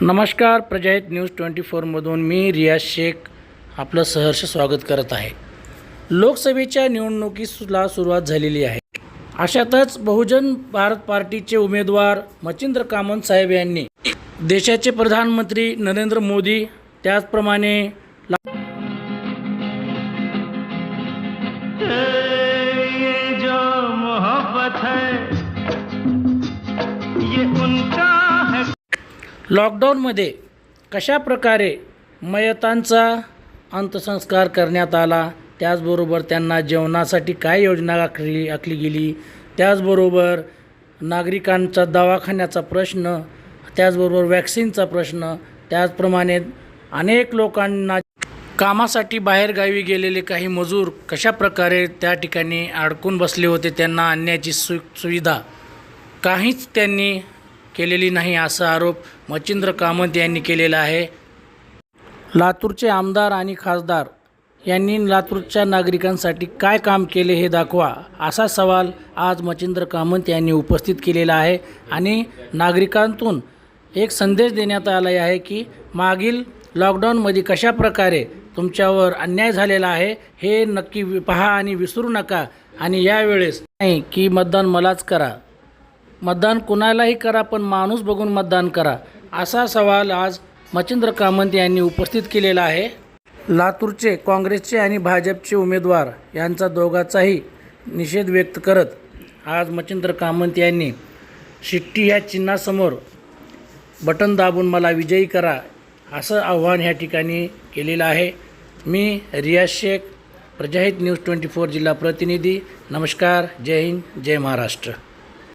नमस्कार प्रजाहित news twenty फोरमधून मी रियाज शेख आपलं सहर्ष स्वागत करत आहे. लोकसभेच्या निवडणुकीला सुरुवात झालेली आहे. अशातच बहुजन भारत पार्टीचे उमेदवार मचिंद्र कामत साहेब यांनी देशाचे प्रधानमंत्री नरेंद्र मोदी त्याचप्रमाणे ला- ये लॉकडाऊनमध्ये कशा प्रकारे मयतांचा अंत्यसंस्कार करण्यात आला त्याचबरोबर त्यांना जेवणासाठी काय योजना आखली आखली गेली त्याचबरोबर नागरिकांचा दवाखान्याचा प्रश्न त्याचबरोबर वॅक्सिनचा प्रश्न त्याचप्रमाणे अनेक लोकांना कामासाठी बाहेरगावी गेलेले काही मजूर कशा प्रकारे त्या ठिकाणी अडकून बसले होते त्यांना आणण्याची सु सुविधा काहीच त्यांनी केलेली नाही असा आरोप मच्छिंद्र कामत यांनी केलेला आहे. लातूरचे आमदार आणि खासदार यांनी लातूरच्या नागरिकांसाठी काय काम केले हे दाखवा असा सवाल आज मच्छिंद्र कामत यांनी उपस्थित केलेला आहे आणि नागरिकांतून एक संदेश देण्यात आला आहे की मागील लॉकडाऊनमध्ये कशा प्रकारे तुमच्यावर अन्याय झालेला आहे हे नक्की पहा आणि विसरू नका आणि यावेळेस नाही की मतदान मलाच करा. मतदान कुणालाही करा पण माणूस बघून मतदान करा असा सवाल आज मच्छिंद्र कामंत यांनी उपस्थित केलेला आहे. लातूरचे काँग्रेसचे आणि भाजपचे उमेदवार यांचा दोघाचाही निषेध व्यक्त करत आज मच्छिंद्र कामंत यांनी शिट्टी ह्या चिन्हासमोर बटन दाबून मला विजयी करा असं आव्हान ह्या ठिकाणी केलेलं आहे. मी Riyaz Shaikh Prajahit news twenty four जिल्हा प्रतिनिधी. नमस्कार जय हिंद जय महाराष्ट्र.